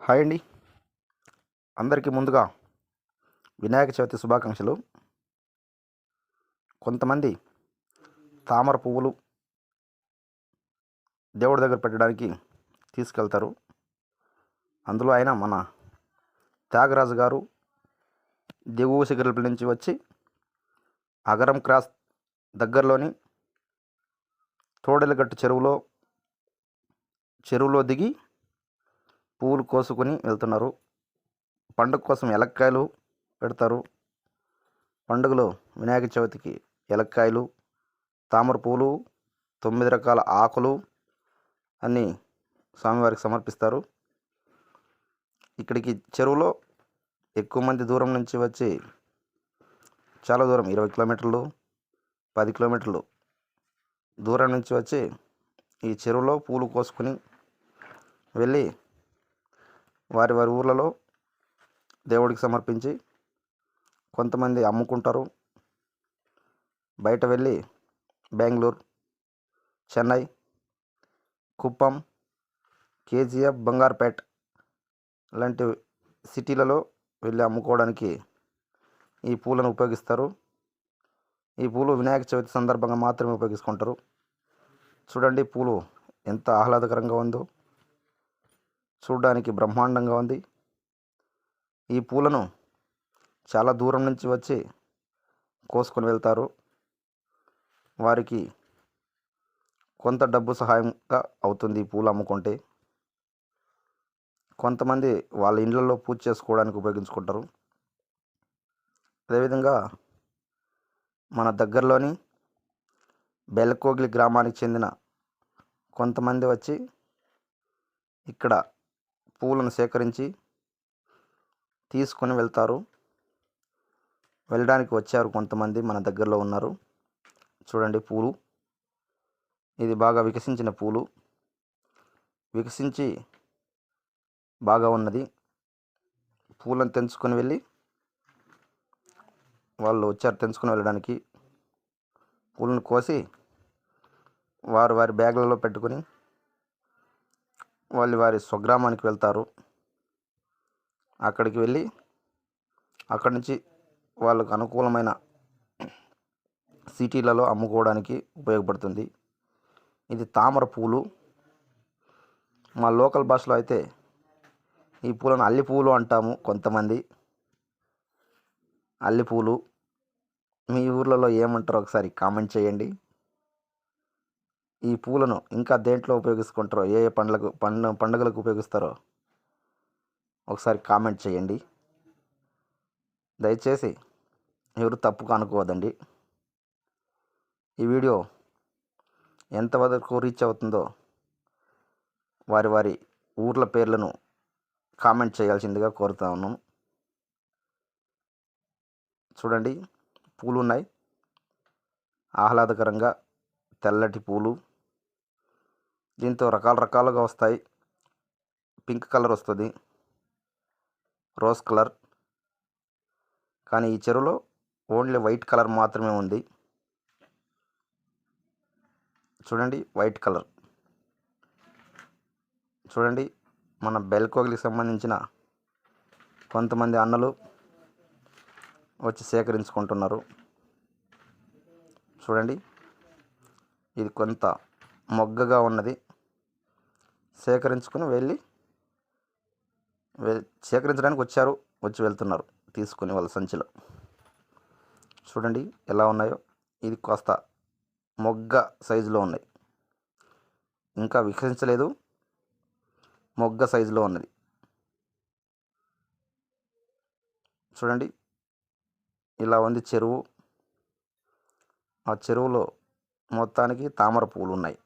Hi అండి. అందరికీ ముందుగా వినాయక చవితి శుభాకాంక్షలు. కొంతమంది తామర పువ్వులు దేవుడి దగ్గర పెట్టడానికి తీసుకెళ్తారు. అందులో ఆయన మన త్యాగరాజు గారు దిగువ శిఖరుల నుంచి వచ్చి అగరం క్రాస్ దగ్గరలోని తోడెలగట్టు చెరువులో చెరువులో దిగి పువ్వులు కోసుకొని వెళ్తున్నారు. పండుగ కోసం ఎలక్కాయలు పెడతారు. పండుగలో వినాయక చవితికి ఎలక్కాయలు తామర పూలు తొమ్మిది రకాల ఆకులు అన్నీ స్వామివారికి సమర్పిస్తారు. ఇక్కడికి చెరువులో ఎక్కువ మంది దూరం నుంచి వచ్చి చాలా దూరం ఇరవై కిలోమీటర్లు పది కిలోమీటర్లు దూరం నుంచి వచ్చి ఈ చెరువులో పూలు కోసుకుని వెళ్ళి వారి వారి ఊర్లలో దేవుడికి సమర్పించి కొంతమంది అమ్ముకుంటారు. బయట వెళ్ళి బెంగళూరు చెన్నై కుప్పం కేజీఎఫ్ బంగారుపేట్ లాంటి సిటీలలో వెళ్ళి అమ్ముకోవడానికి ఈ పూలను ఉపయోగిస్తారు. ఈ పూలు వినాయక చవితి సందర్భంగా మాత్రమే ఉపయోగించుకుంటారు. చూడండి పూలు ఎంత ఆహ్లాదకరంగా ఉందో. చూడడానికి బ్రహ్మాండంగా ఉంది. ఈ పూలను చాలా దూరం నుంచి వచ్చి కోసుకొని వెళ్తారు. వారికి కొంత డబ్బు సహాయంగా అవుతుంది ఈ పూలు అమ్ముకుంటే. కొంతమంది వాళ్ళ ఇళ్ళల్లో పూజ చేసుకోవడానికి ఉపయోగించుకుంటారు. అదేవిధంగా మన దగ్గరలోని బెల్కోగిలి గ్రామానికి చెందిన కొంతమంది వచ్చి ఇక్కడ పూలను సేకరించి తీసుకొని వెళ్తారు. వెళ్ళడానికి వచ్చారు కొంతమంది మన దగ్గరలో ఉన్నారు. చూడండి పూలు. ఇది బాగా వికసించిన పూలు. వికసించి బాగా ఉన్నది. పూలను తెంచుకొని వెళ్ళి వాళ్ళు వచ్చారు తెంచుకొని వెళ్ళడానికి. పూలను కోసి వారు వారి బ్యాగ్లలో పెట్టుకొని వాళ్ళు వారి స్వగ్రామానికి వెళ్తారు. అక్కడికి వెళ్ళి అక్కడి నుంచి వాళ్ళకు అనుకూలమైన సిటీలలో అమ్ముకోవడానికి ఉపయోగపడుతుంది. ఇది తామర పూలు. మా లోకల్ భాషలో అయితే ఈ పూలను అల్లి పూలు అంటాము కొంతమంది. అల్లి పూలు మీ ఊర్లలో ఏమంటారో ఒకసారి కామెంట్ చేయండి. ఈ పూలను ఇంకా దేంట్లో ఉపయోగించుకుంటారో ఏ ఏ పండ్లకు పండు పండుగలకు ఉపయోగిస్తారో? ఒకసారి కామెంట్ చేయండి. దయచేసి ఎవరు తప్పుగా అనుకోవద్దండి ఈ వీడియో ఎంతవరకు రీచ్ అవుతుందో వారి వారి ఊర్ల పేర్లను కామెంట్ చేయాల్సిందిగా కోరుతా ఉన్నాను చూడండి పూలు ఉన్నాయి ఆహ్లాదకరంగా తెల్లటి పూలు. దీంతో రకాల రకాలుగా వస్తాయి. పింక్ కలర్ వస్తుంది. Rose colour. కానీ ఈ చెరువులో ఓన్లీ వైట్ కలర్ మాత్రమే ఉంది. చూడండి వైట్ కలర్. చూడండి మన బెల్కోగిలికి సంబంధించిన కొంతమంది అన్నలు వచ్చి సేకరించుకుంటున్నారు. చూడండి ఇది కొంత మొగ్గగా ఉన్నది. సేకరించుకుని వెళ్ళి సేకరించడానికి వచ్చారు వచ్చి వెళ్తున్నారు తీసుకుని వాళ్ళ సంచిలో. చూడండి ఎలా ఉన్నాయో. ఇది కాస్త మొగ్గ సైజులో ఉన్నాయి ఇంకా వికసించలేదు. మొగ్గ సైజులో ఉన్నది. చూడండి. ఇలా ఉంది చెరువు. ఆ చెరువులో మొత్తానికి తామర పువ్వులు ఉన్నాయి.